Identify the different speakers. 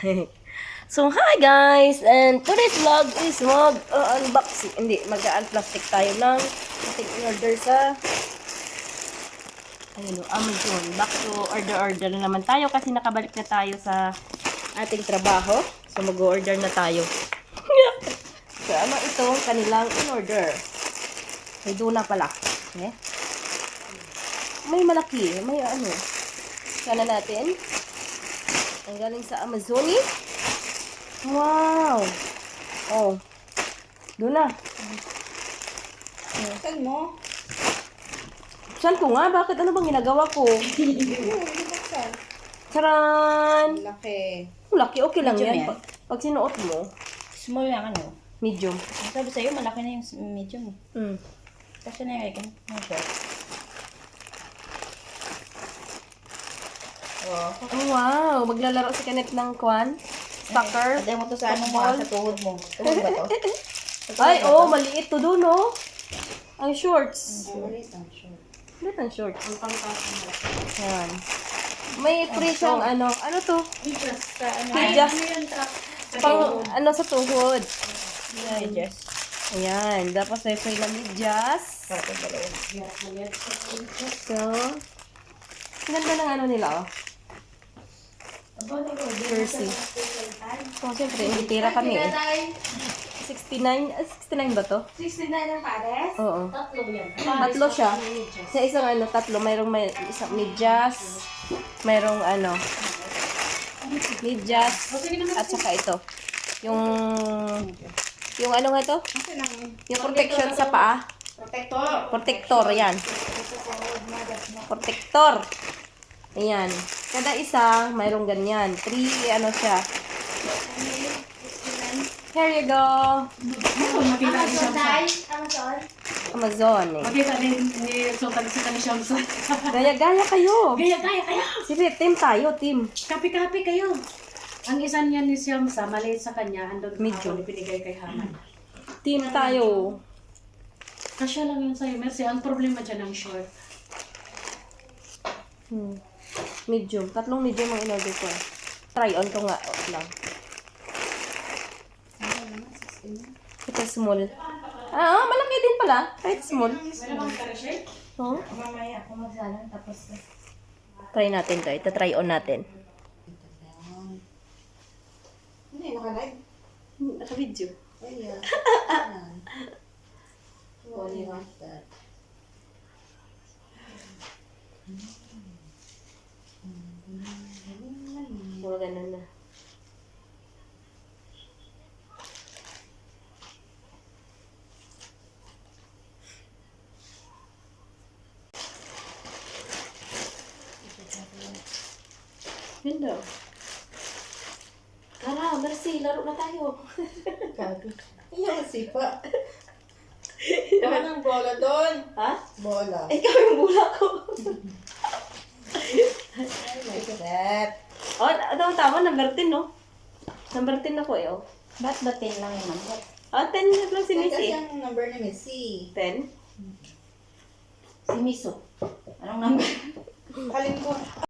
Speaker 1: so, hi guys! And today's vlog is mag uh. Hindi, mag-unplastic tayo ng ating order sa ayun, o, Amazon. Back to order-order na naman tayo kasi nakabalik na tayo sa ating trabaho. So, mag-order na tayo. so, ano ito? Kanilang in-order. May duna pala. Eh? May malaki. May ano. Sana natin. Ang galing sa Amazoni. Wow! Oh. Doon na.
Speaker 2: Saan mo?
Speaker 1: Saan ko nga? Bakit? Ano bang ginagawa ko? Charan!
Speaker 2: Laki.
Speaker 1: Laki, okay lang
Speaker 2: Medium
Speaker 1: yan.
Speaker 2: yan?
Speaker 1: Pag, pag sinuot mo,
Speaker 2: Small lang ano.
Speaker 1: medium.
Speaker 2: Sabi sa'yo, malaki na yung medium. eh.
Speaker 1: Mm.
Speaker 2: Kasi na yung yung short. Oh.
Speaker 1: Oh, wow! Maglalaro si Kenneth ng kwan. Stalker.
Speaker 2: Patay mo to sa ano mo, sa tuhod mo. Tuhod ba to?
Speaker 1: Ay, oh, maliit to doon, oh. Ang shorts.
Speaker 2: Ang maliit ang short.
Speaker 1: Maliit ang shorts. Yan. May free siyang ano. Ano to?
Speaker 2: Sa ano?
Speaker 1: Medyas. Pang ano sa tuhod.
Speaker 2: Medyas.
Speaker 1: Ayan. Tapos may free na
Speaker 2: dalawa.
Speaker 1: So, ang ganda ng ano nila, oh. Jersey. So, siyempre, hindi tira kami eh. 69, ah, 69 ba to?
Speaker 3: 69 ang pares?
Speaker 1: Oo.
Speaker 3: Tatlo yan.
Speaker 1: Tatlo siya. Sa isang ano, tatlo. Mayroong may, isang medyas. Mayroong ano, medyas. At saka ito. Yung, yung ano nga ito? Yung protection sa paa.
Speaker 3: Protector.
Speaker 1: Protector, yan. Protector. Ayan. Kada isa, mayroong ganyan. Three, ano siya. Here you go.
Speaker 3: Amazon. Amazon.
Speaker 1: Amazon. Eh.
Speaker 4: Makita din ni Sultan sa kani Shamsa.
Speaker 1: Gaya-gaya kayo.
Speaker 4: Gaya gaya kayo.
Speaker 1: Sige, team tayo, team.
Speaker 4: Kapi-kapi kayo. Ang isa niya ni Shamsa, maliit sa kanya, andun
Speaker 1: Medyo.
Speaker 4: ako pinigay kay Haman.
Speaker 1: Team tayo.
Speaker 4: Kasya lang yun sa'yo, Mercy. Ang problema dyan ang short.
Speaker 1: Hmm. Medium. Tatlong medium ang in-order ko. eh. Try on ko nga oh, lang. Ito small. Ah, ah, malaki din pala. Kahit small. Oh.
Speaker 3: Mamaya ako magsalan tapos
Speaker 1: Try natin to. Ito try on natin.
Speaker 2: Hindi, naka-live.
Speaker 1: Naka-video.
Speaker 2: Ayan. What do you want that?
Speaker 1: Yun daw. Tara, Mercy, laro na tayo.
Speaker 2: Gago. Iyan, sipa. Baka ng bola doon.
Speaker 1: ha?
Speaker 2: Bola.
Speaker 1: Ikaw yung bula ko.
Speaker 2: Ay, my God.
Speaker 1: oh, tama tama, number 10, no? Number 10 ako eh, oh.
Speaker 2: Ba't ba 10 lang yung number?
Speaker 1: Ah, 10 lang si
Speaker 2: Kasi
Speaker 1: Missy.
Speaker 2: ang number ni Missy.
Speaker 1: 10?
Speaker 2: Si Miso. Anong number? Kalin ko.